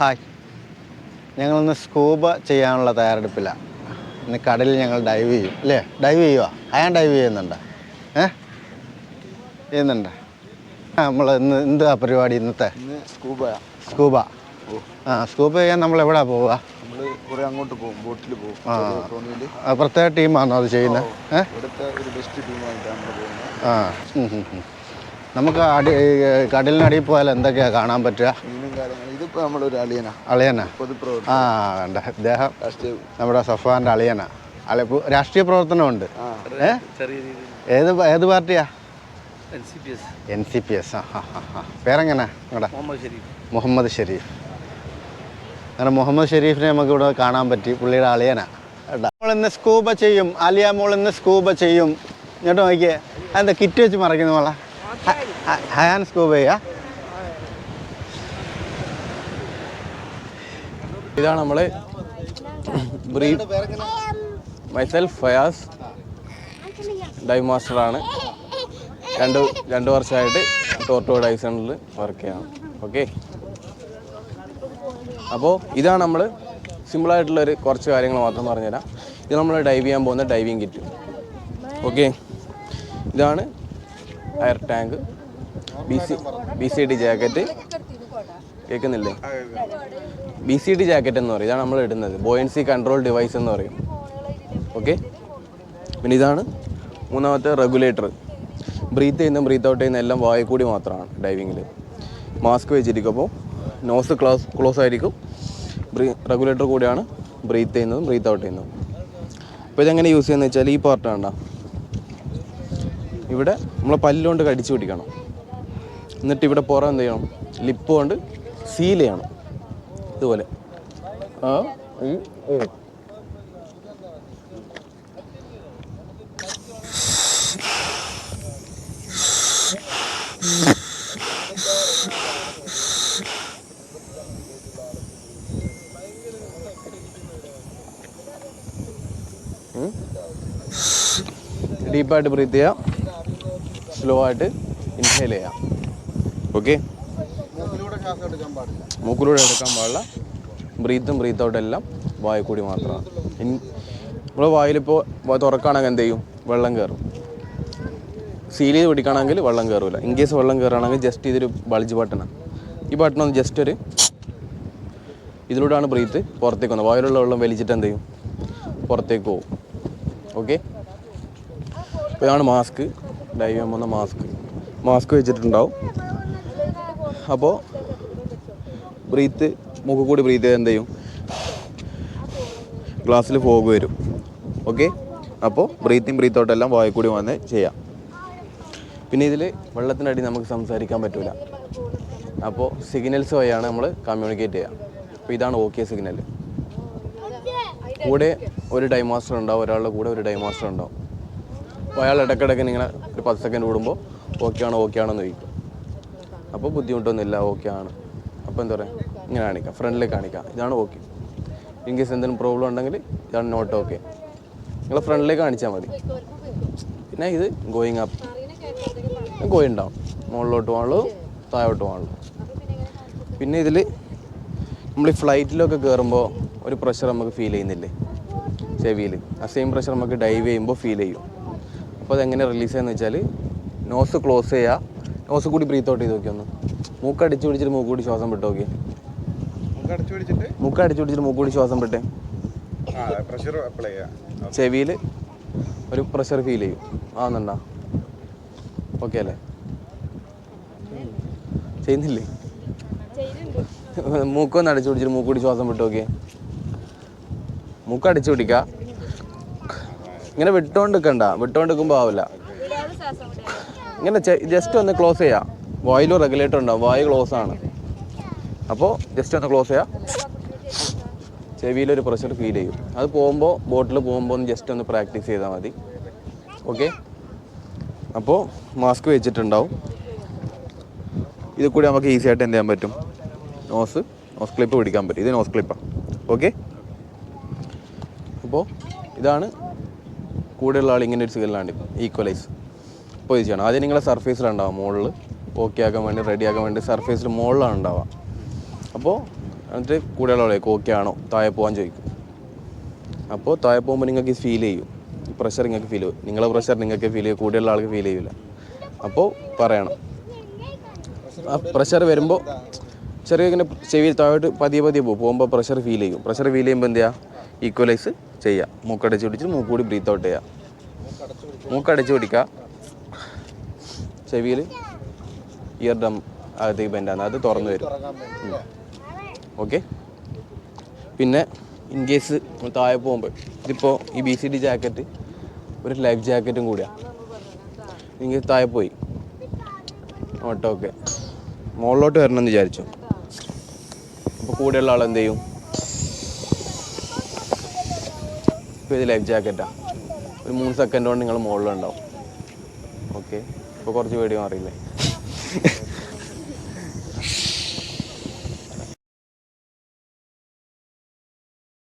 Hi. ഞങ്ങളിന്ന് scuba ചെയ്യാനുള്ള തയ്യാറെടുപ്പിലാണ് ഇന്ന് കടലിൽ ഞങ്ങൾ ഡൈവ് ചെയ്യും. അല്ലേ? ഡൈവ് ചെയ്യുക അയാൻ ഡൈവ് ചെയ്യുന്നുണ്ട്? ഏ? ചെയ്യുന്നുണ്ട്? നമ്മൾ ഇന്ന് എന്താ പരിപാടി ഇന്നത്തെ? സ്കൂബ. സ്കൂബ ആ സ്കൂബ ചെയ്യാൻ നമ്മൾ എവിടെ പോവുക നമ്മൾ അങ്ങോട്ട് പോകും. ബോട്ടിൽ പോകും. ആ. പ്രത്യേക ടീമാണോ അത് ചെയ്യുന്നത്? ഏ? ആ. നമുക്ക് അടി കടലിനടിയിൽ പോയാൽ എന്തൊക്കെയാണ് കാണാൻ പറ്റുക? ഇതിപ്പോൾ നമ്മളൊരു അളിയനാ. അളിയനാ? ആ വേണ്ട. ഇദ്ദേഹം രാഷ്ട്രീയ നമ്മുടെ സഫാന്റെ അളിയനാ. അല്ല ഇപ്പൊ രാഷ്ട്രീയ പ്രവർത്തനമുണ്ട്. ഏത് ഏത് പാർട്ടിയാ? N C P S. ആ പേരെങ്ങനെ? നിങ്ങളുടെ മുഹമ്മദ് ഷരീഫ്. അങ്ങനെ മുഹമ്മദ് ഷെരീഫിനെ നമുക്ക് ഇവിടെ കാണാൻ പറ്റി. പുള്ളിയുടെ അളിയനാ. കേട്ടോ നമ്മൾ ഇന്ന് സ്കൂബ ചെയ്യും. ആലിയ മോൾ ഇന്ന് സ്കൂബ ചെയ്യും. ഇങ്ങോട്ട് നോക്കിയേ. എന്താ കിറ്റ് വെച്ച് മറയ്ക്കുന്നു മോളെ? ഹ- ഹ- ഹയാൻ സ്കൂബ ചെയ്യാ ഇതാണ് നമ്മൾ മൈസെൽഫ് ഫയാസ് ഡൈവ് മാസ്റ്ററാണ്. രണ്ട് രണ്ട് വർഷമായിട്ട് ടോർട്ടോ ഡൈവ് സെന്ററിൽ വർക്ക് ചെയ്യണം. ഓക്കെ അപ്പോൾ ഇതാണ് നമ്മൾ സിമ്പിളായിട്ടുള്ളൊരു കുറച്ച് കാര്യങ്ങൾ മാത്രം പറഞ്ഞുതരാം. ഇത് നമ്മൾ ഡൈവ് ചെയ്യാൻ പോകുന്ന ഡൈവിങ് കിറ്റ് ഓക്കെ ഇതാണ് air tank B C B C D jacket. കേൾക്കുന്നില്ലേ ബി സി ഡി ജാക്കറ്റ് എന്ന് പറയും. ഇതാണ് നമ്മൾ ഇടുന്നത്. ബോയൻസി കൺട്രോൾ ഡിവൈസ് എന്ന് പറയും. ഓക്കെ? പിന്നെ ഇതാണ് മൂന്നാമത്തെ റെഗുലേറ്റർ. ബ്രീത്ത് ചെയ്യുന്ന ബ്രീത്ത് ഔട്ട് ചെയ്യുന്ന എല്ലാം വായു കൂടി മാത്രമാണ് ഡൈവിങ്ങിൽ മാസ്ക് വെച്ചിരിക്കും അപ്പോൾ നോസ് ക്ലോസ് ക്ലോസ് ആയിരിക്കും. ബ്രീ റെഗുലേറ്റർ കൂടിയാണ് ബ്രീത്ത് ചെയ്യുന്നതും ബ്രീത്ത് ഔട്ട് ചെയ്യുന്നതും. അപ്പോൾ ഇതെങ്ങനെ യൂസ് ചെയ്യുന്നത് വെച്ചാൽ ഈ പാർട്ട് വേണ്ട ഇവിടെ നമ്മൾ പല്ലുകൊണ്ട് കടിച്ചു പിടിക്കണം. എന്നിട്ട് ഇവിടെ പുറം എന്ത് ചെയ്യണം? ലിപ്പ് കൊണ്ട് സീൽ ചെയ്യണം. ഇതുപോലെ. ആ ഡീപ്പായിട്ട് ബ്രീത്ത് ചെയ്യാം. സ്ലോ ആയിട്ട് ഇൻഹേൽ ചെയ്യാം. ഓക്കെ മൂക്കിലൂടെ എടുക്കാൻ പാടില്ല. ബ്രീത്തും ബ്രീത്ത് ഔട്ട് എല്ലാം വായു കൂടി മാത്രമാണ്. നമ്മൾ വായിലിപ്പോൾ തുറക്കുകയാണെങ്കിൽ എന്ത് ചെയ്യും? വെള്ളം കയറും. സീൽ ചെയ്ത് പിടിക്കുകയാണെങ്കിൽ വെള്ളം കയറില്ല ഇൻ കേസ് വെള്ളം കയറുകയാണെങ്കിൽ ജസ്റ്റ് ഇതൊരു ബൾജ് ബട്ടണാണ് ഈ ബട്ടൺ ഒന്ന് ജസ്റ്റ് ഒരു ഇതിലൂടെയാണ് ബ്രീത്ത് പുറത്തേക്ക് വന്നത്. വായിലുള്ള വെള്ളം വലിച്ചിട്ട് എന്ത് ചെയ്യും? പുറത്തേക്ക് പോകും ഓക്കെ ഇതാണ് മാസ്ക് ഡൈവ് ചെയ്യാൻ പോകുന്ന മാസ്ക് മാസ്ക് വെച്ചിട്ടുണ്ടാവും. അപ്പോൾ ബ്രീത്ത് മുഖ കൂടി ബ്രീത്ത് ചെയ്ത് എന്ത് ചെയ്യും? ഗ്ലാസ്സിൽ ഫോഗ് വരും. ഓക്കെ അപ്പോൾ ബ്രീത്തിങ് ബ്രീത്ത് ഔട്ട് എല്ലാം വായി കൂടി വന്ന് ചെയ്യാം. പിന്നെ ഇതിൽ വെള്ളത്തിന്റെ അടി നമുക്ക് സംസാരിക്കാൻ പറ്റില്ല അപ്പോൾ സിഗ്നൽസ് വഴിയാണ് നമ്മൾ കമ്മ്യൂണിക്കേറ്റ് ചെയ്യുക അപ്പോൾ ഇതാണ് ഓക്കെ സിഗ്നൽ കൂടെ ഒരു ടൈം മാസ്റ്റർ ഉണ്ടാവും ഒരാളുടെ കൂടെ ഒരു ടൈം മാസ്റ്റർ ഉണ്ടാവും. അപ്പോൾ അയാൾ ഇടയ്ക്കിടയ്ക്ക് ഇങ്ങനെ ഒരു പത്ത് സെക്കൻഡ് കൂടുമ്പോൾ ഓക്കെ ആണോ ഓക്കെ ആണോ എന്ന് ചോദിക്കും. അപ്പോൾ ബുദ്ധിമുട്ടൊന്നുമില്ല ഓക്കെ ആണ്. അപ്പോൾ എന്താ പറയുക ഇങ്ങനെ കാണിക്കാം. ഫ്രണ്ടിൽ കാണിക്കാം. ഇതാണ് ഓക്കെ ഇൻ കേസ് എന്തെങ്കിലും പ്രോബ്ലം ഉണ്ടെങ്കിൽ ഇതാണ് നോട്ട് ഓക്കെ നിങ്ങൾ ഫ്രണ്ടിലേക്ക് കാണിച്ചാൽ മതി. പിന്നെ ഇത് ഗോയിങ് അപ്പ് ഗോയി ഡൗൺ മുകളിലോട്ട് പോകാനുള്ളൂ താഴോട്ട് പോകാനുള്ളൂ. പിന്നെ ഇതിൽ നമ്മൾ ഈ ഫ്ലൈറ്റിലൊക്കെ കയറുമ്പോൾ ഒരു പ്രഷർ നമുക്ക് ഫീൽ ചെയ്യുന്നില്ലേ? ചെവിയിൽ ആ സെയിം പ്രഷർ നമുക്ക് ഡൈവ് ചെയ്യുമ്പോൾ ഫീൽ ചെയ്യും. അപ്പോൾ അതെങ്ങനെ റിലീസ് ചെയ്യുന്നത് വെച്ചാൽ നോസ് ക്ലോസ് ചെയ്യുക. നോസ് കൂടി ബ്രീത്ത് ഔട്ട് ചെയ്ത് നോക്കി ഒന്ന് മൂക്ക് അടിച്ചു പിടിച്ചിട്ട് മൂക്ക് കൂടി ശ്വാസം വിട്ട് നോക്കി. നമുക്ക് അടച്ചു പിടിച്ചിട്ട്? മൂക്ക് അടിച്ചു പിടിച്ചിട്ട് മൂക്ക് കൂടി ശ്വാസം വിട്ടേ. ആ പ്രഷർ അപ്ലൈ ചെയ്യാം ചെവിയിൽ ഒരു പ്രഷർ ഫീൽ ചെയ്യും. ആവുന്നുണ്ടോ ഓക്കെ അല്ലേ? ചെയ്യുന്നില്ലേ? മൂക്കൊന്ന് അടിച്ചു പിടിച്ചിട്ട് മൂക്ക് കൂടി ശ്വാസം വിട്ട് നോക്കിയേ മൂക്ക് അടിച്ചു പിടിക്കുക. ഇങ്ങനെ വിട്ടോണ്ട് നിൽക്കണ്ട വിട്ടോണ്ട് നിൽക്കുമ്പോൾ ആവില്ല ഇങ്ങനെ ജസ്റ്റ് ഒന്ന് ക്ലോസ് ചെയ്യാം. വായിലും റെഗുലേറ്റർ ഉണ്ടാവും. വായു ക്ലോസ് ആണ്. അപ്പോൾ ജസ്റ്റ് ഒന്ന് ക്ലോസ് ചെയ്യാം. ചെവിയിലൊരു പ്രഷർ ഫീൽ ചെയ്യും. അത് പോകുമ്പോൾ ബോട്ടിൽ പോകുമ്പോൾ ഒന്ന് ജസ്റ്റ് ഒന്ന് പ്രാക്ടീസ് ചെയ്താൽ മതി. ഓക്കെ അപ്പോൾ മാസ്ക് വെച്ചിട്ടുണ്ടാവും. ഇത് കൂടി നമുക്ക് ഈസി ആയിട്ട് എന്ത് ചെയ്യാൻ പറ്റും? നോസ് നോസ് ക്ലിപ്പ് പിടിക്കാൻ പറ്റും. ഇത് നോസ് ക്ലിപ്പാണ് ഓക്കെ അപ്പോൾ ഇതാണ് കൂടെയുള്ള ആൾ ഇങ്ങനെ ഒരു സിഗ്നലാണ് ഈക്വലൈസ് പോയി ചെയ്യണം ആദ്യം നിങ്ങളെ സർഫേസിലുണ്ടാവും മുകളിൽ ഓക്കെ ആക്കാൻ വേണ്ടി റെഡി ആക്കാൻ വേണ്ടി സർഫേസിൽ മുകളിലാണ് ഉണ്ടാവുക അപ്പോൾ എന്നിട്ട് കൂടെയുള്ള ആളേക്ക് ഓക്കെ ആണോ? താഴെ പോകാൻ ചോദിക്കും. അപ്പോൾ താഴെ പോകുമ്പോൾ നിങ്ങൾക്ക് ഫീൽ ചെയ്യും. പ്രഷർ നിങ്ങൾക്ക് ഫീൽ ചെയ്യും. നിങ്ങളെ പ്രഷർ നിങ്ങൾക്ക് ഫീൽ ചെയ്യും. കൂടെയുള്ള ആൾക്ക് ഫീൽ ചെയ്യില്ല അപ്പോൾ പറയണം. ആ പ്രഷർ വരുമ്പോൾ ചെറിയ ഇങ്ങനെ ചെവിയിൽ താഴോട്ട് പതിയെ പതിയെ പോകും. പോകുമ്പോൾ പ്രഷർ ഫീൽ ചെയ്യും. പ്രഷർ ഫീൽ ചെയ്യുമ്പോൾ എന്ത് ചെയ്യുക ഈക്വലൈസ് ചെയ്യുക മൂക്കടച്ച് പിടിച്ചിട്ട് മൂക്കൂടി ബ്രീത്ത് ഔട്ട് ചെയ്യുക മൂക്കടച്ച് പിടിക്കുക ചെവിയിൽ ഇയർ ഡം അകത്തേക്ക് ബെൻഡാണ് അത് തുറന്നു വരും. ഓക്കെ പിന്നെ ഇൻ കേസ് താഴെ പോകുമ്പോൾ ഇതിപ്പോൾ ഈ ബി സി ഡി ജാക്കറ്റ് ഒരു ലൈഫ് ജാക്കറ്റും കൂടിയാണ് ഇൻകേസ് താഴെ പോയി. ഓട്ടോ ഓക്കെ മുകളിലോട്ട് വരണമെന്ന് വിചാരിച്ചു. അപ്പോൾ കൂടെയുള്ള ആൾ എന്ത് ചെയ്യും? ഇത് ലൈഫ് ജാക്കറ്റാണ് ഒരു മൂന്ന് സെക്കൻഡ് കൊണ്ട് നിങ്ങൾ മുകളിലുണ്ടാവും ഓക്കെ ഇപ്പോൾ കുറച്ച് പേടി മാറിയില്ലേ